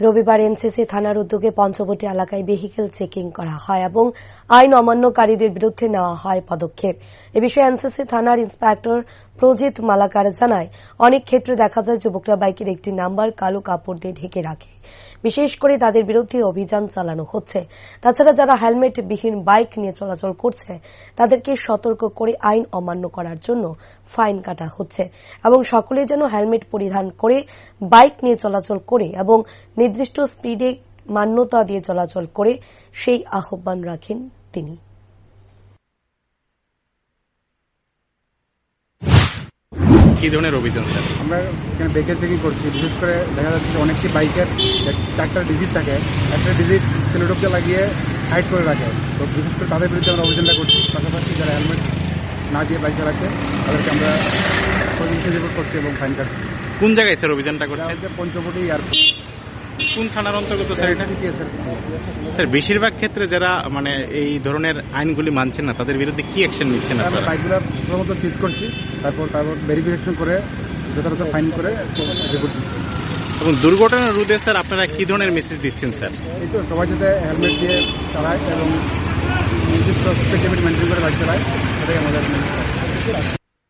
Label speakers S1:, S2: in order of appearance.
S1: রবিবার এনসিসি থানার উদ্যোগে পঞ্চবটি এলাকায় ভেহিকেল চেকিং করা হয় এবং আইন অমান্যকারীদের বিরুদ্ধে নেওয়া হয় পদক্ষেপ। এ বিষয়ে এনসিসি থানার ইন্সপেক্টর প্রজিত মালাকার জানায়, অনেক ক্ষেত্রে দেখা যায় যুবকরা বাইকের একটি নাম্বার কালো কাপড় দিয়ে ঢেকে রাখে। বিশেষ করে তাদের বিরুদ্ধে অভিযান চালানো হচ্ছে। তাছাড়া যারা হেলমেট বিহীন বাইক নিয়ে চলাচল করছে, তাদেরকে সতর্ক করে আইন অমান্য করার জন্য ফাইন কাটা হচ্ছে এবং সকলে যেন হেলমেট পরিধান করে, বাইক নিয়ে চলাচল করে এবং নির্দিষ্ট স্পিডে মান্যতা দিয়ে চলাচল করে, সেই আহ্বান রাখেন তিনি।
S2: কি ধরনের অভিযান স্যার?
S3: আমরা এখানে ব্রেকের চেকিং করছি। বিশেষ করে দেখা যাচ্ছে যে অনেকটি বাইকের চারটা ডিজিট থাকে। একটা ডিজিট সেলোটোপকে লাগিয়ে হাইড করে রাখে। তো বিশেষ করে তাদের বিরুদ্ধে আমরা অভিযানটা করছি। পাশাপাশি যারা হেলমেট না দিয়ে বাইক চালাচ্ছে তাদেরকে আমরা রিপোর্ট করছি এবং ফাইন কাটছি
S2: কোন জায়গায় স্যার অভিযানটা
S3: করছে পঞ্চবটি এয়ারপোর্ট
S2: কোন থানার অন্তর্গত স্যার এটা? স্যার বেশিরভাগ ক্ষেত্রে যারা মানে এই ধরনের আইনগুলি মানছেন না তাদের বিরুদ্ধে কি অ্যাকশন নিচ্ছেন আপনারা
S3: বাইকগুলো প্রথমত সিজ করছি তারপর তারপর ভেরিফিকেশন করে যথাযথ ফাইন করে রিপোর্ট দিচ্ছি।
S2: এবং দুর্ঘটনা রোধে স্যার আপনারা কি ধরনের মেসেজ দিচ্ছেন স্যার?
S3: এই তো সবাই যাতে হেলমেট দিয়ে চালায় এবং নির্দিষ্ট মেনটেন করে বাইক চালায় সেটাই আমাদের।